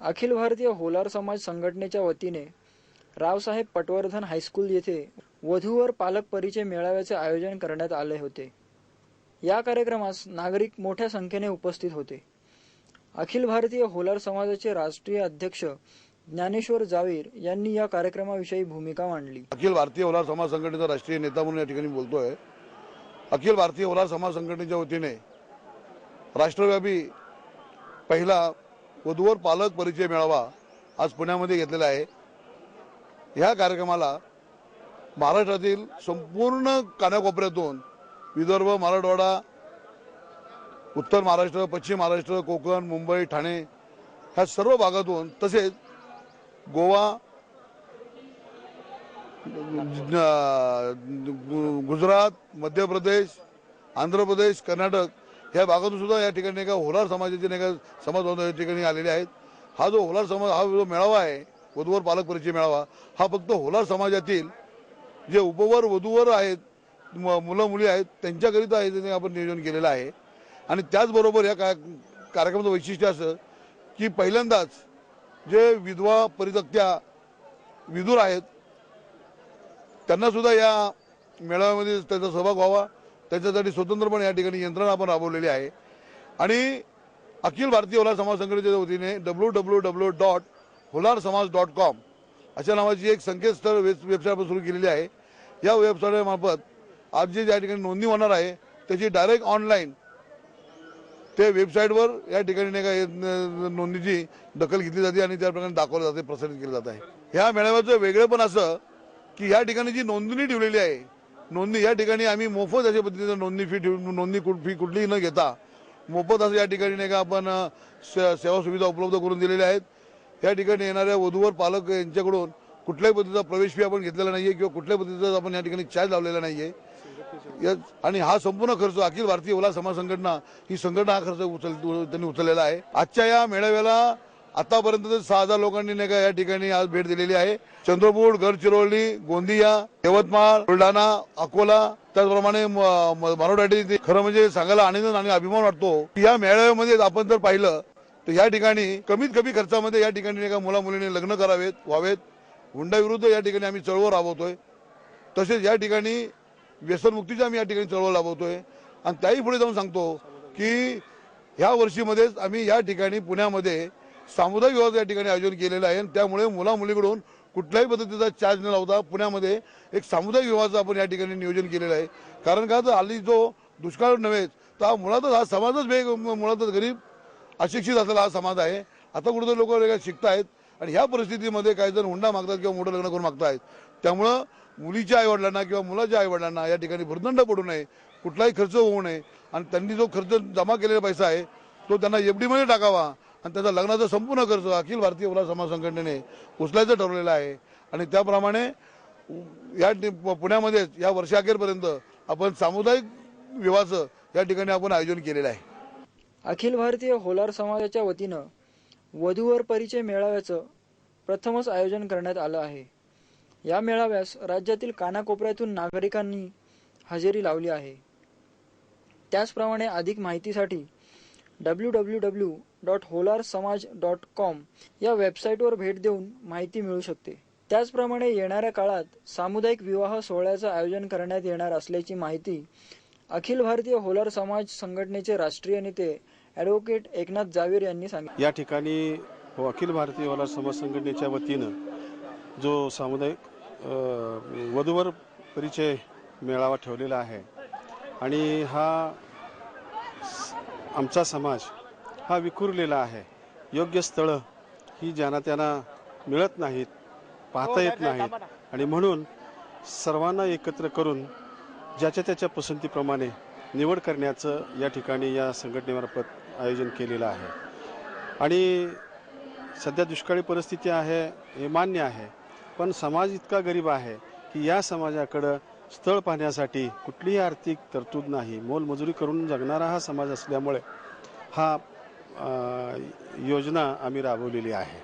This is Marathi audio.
अखिल भारतीय होलार समाज संघटनेच्या वतीने रावसाहेब पटवर्धन हायस्कूल येथे वधूवर पालक परिचय मेळाव्याचे आयोजन करण्यात आले होते. या कार्यक्रमास नागरिक मोठ्या संख्येने उपस्थित होते. अखिल भारतीय होलार समाजाचे राष्ट्रीय अध्यक्ष ज्ञानेश्वर जावीर यांनी या कार्यक्रमाविषयी भूमिका मांडली. अखिल भारतीय होलार समाज संघटनेचा राष्ट्रीय नेता म्हणून या ठिकाणी बोलतोय. अखिल भारतीय होलार समाज संघटनेच्या वतीने राष्ट्रव्यापी पहिला वधूवर पालक परिचय मेळावा आज पुण्यामध्ये घेतलेला आहे. ह्या कार्यक्रमाला महाराष्ट्रातील संपूर्ण कानाकोपऱ्यातून विदर्भ मराठवाडा उत्तर महाराष्ट्र पश्चिम महाराष्ट्र कोकण मुंबई ठाणे ह्या सर्व भागातून तसेच गोवा गु- गुजरात मध्य प्रदेश आंध्र प्रदेश कर्नाटक ह्या भागातून सुद्धा या ठिकाणी का होलार समाजाचे नाही का समाज या ठिकाणी आलेले आहेत. हा जो होलार समाज हा जो मेळावा आहे वधूवर पालक परिचय मेळावा हा फक्त होलार समाजातील जे उपवर वधूवर आहेत म- मुलं मुली आहेत त्यांच्याकरिता हे त्यांनी आपण नियोजन केलेलं आहे. आणि त्याचबरोबर या का कार्यक्रमाचं वैशिष्ट्य असं की पहिल्यांदाच जे विधवा परित्यक्त्या विदूर आहेत त्यांना सुद्धा या मेळाव्यामध्ये त्यांचा सहभाग व्हावा. त्याच्यासाठी स्वतंत्रपणे या ठिकाणी यंत्रणा आपण राबवलेली आहे. आणि अखिल भारतीय होलार समाज संघटनेच्या वतीने W W W dot Holar Samaj dot com अशा नावाची एक संकेतस्थळ वेब वेबसाईट आपण सुरू केलेली आहे. या वेबसाईटमार्फत आज जे या ठिकाणी नोंदणी होणार आहे त्याची डायरेक्ट ऑनलाईन ते वेबसाईटवर या ठिकाणी नाही का नोंदणीची दखल घेतली जाते आणि त्या प्रकारे दाखवलं जाते प्रसारित केलं जात आहे. ह्या मेळाव्याचं वेगळं पण असं की ह्या ठिकाणी जी नोंदणी ठेवलेली आहे नोंदणी या ठिकाणी आम्ही मोफत अशा पद्धतीनं नोंदणी फी ठेवून नोंदणी कुठ- फी कुठलीही न घेता मोफत असं या ठिकाणी नाही का आपण से- सेवा सुविधा उपलब्ध करून दिलेल्या आहेत. या ठिकाणी येणाऱ्या वधूवर पालक यांच्याकडून कुठल्याही पद्धतीचा प्रवेश फी आपण घेतलेला नाही आहे किंवा कुठल्याही पद्धतीचा आपण या ठिकाणी चार्ज लावलेला नाही आहे आणि हा संपूर्ण खर्च अखिल भारतीय ओला समाज संघटना ही संघटना हा खर्च उचल त्यांनी उचललेला आहे. आजच्या या मेळाव्याला आतापर्यंत सहा हजार लोकांनी नाही का या ठिकाणी आज भेट दिलेली आहे. चंद्रपूर गडचिरोली गोंदिया यवतमाळ बुलढाणा अकोला त्याचप्रमाणे म- म- खरं म्हणजे सांगायला आनंद आणि अभिमान वाटतो. की या मेळाव्यामध्ये आपण जर पाहिलं तर या ठिकाणी कमीत कमी खर्चामध्ये या ठिकाणी नाही का मुला मुलीने लग्न करावेत व्हावेत. हुंडाविरुद्ध या ठिकाणी आम्ही चळवळ राबवतोय. तसेच या ठिकाणी व्यसनमुक्तीची आम्ही या ठिकाणी चळवळ राबवतोय. आणि त्याही पुढे जाऊन सांगतो की ह्या वर्षीमध्येच आम्ही या ठिकाणी पुण्यामध्ये सामुदायिक विवाहाचं या ठिकाणी आयोजन केलेलं आहे. आणि त्यामुळे मुला मुलीकडून कुठल्याही पद्धतीचा चार्ज न लावता पुण्यामध्ये एक सामुदायिक विवाहाचं आपण या ठिकाणी नियोजन केलेलं आहे. कारण का? तर हल्ली जो दुष्काळ नव्हे तर हा मुळातच हा समाजच वेग मुळातच गरीब अशिक्षित असलेला हा समाज आहे. आता कुठं लोक शिकतायत आणि ह्या परिस्थितीमध्ये काही जण हुंडा मागतात किंवा मोठं लग्न करून मागतायत. त्यामुळं मुलीच्या आईवडिलांना किंवा मुलाच्या आईवडिलांना या ठिकाणी भुर्दंड पडू नये कुठलाही खर्च होऊ नये. आणि त्यांनी जो खर्च जमा केलेला पैसा आहे तो त्यांना एफ डीमध्ये टाकावा. आणि त्याचा लग्नाचा संपूर्ण खर्च अखिल भारतीय ओला समाज संघटनेने उचलायचं ठरवलेलं आहे. आणि त्याप्रमाणे या पुण्यामध्येच या वर्षाखेरपर्यंत आपण सामुदायिक विवाहाचं या ठिकाणी आपण आयोजन केलेलं आहे. अखिल भारतीय होलार समाजाच्या वतीनं वधूवर परिचय मेळाव्याचं प्रथमच आयोजन करण्यात आलं आहे. या मेळाव्यास राज्यातील कानाकोपऱ्यातून नागरिकांनी हजेरी लावली आहे. त्याचप्रमाणे अधिक माहितीसाठी W W W dot Holar Samaj dot com या वेबसाईटवर भेट देऊन माहिती मिळू शकते. त्याचप्रमाणे येणाऱ्या काळात सामुदायिक विवाह सोहळ्याचं आयोजन करण्यात येणार असल्याची माहिती अखिल भारतीय होलार समाज संघटनेचे राष्ट्रीय नेते ॲडव्होकेट एकनाथ जावीर यांनी सांगितले. या ठिकाणी हो अखिल भारतीय होलार समाज संघटनेच्या वतीनं जो सामुदायिक वधूवर परिचय मेळावा ठेवलेला आहे आणि हा आमचा समाज हा विखुरलेला आहे. योग्य स्थळं ही ज्यांना त्यांना मिळत नाहीत पाहता येत नाहीत. आणि म्हणून सर्वांना एकत्र करून ज्याच्या त्याच्या पसंतीप्रमाणे निवड करण्याचं या ठिकाणी या संघटनेमार्फत आयोजन केलेलं आहे. आणि सध्या दुष्काळी परिस्थिती आहे हे मान्य आहे. पण समाज इतका गरीब आहे की या समाजाकडं स्थळ पाहण्यासाठी कुठलीही आर्थिक तरतूद नाही. मोलमजुरी करून जगणारा हा समाज असल्यामुळे हा योजना आम्ही राबवलेली आहे.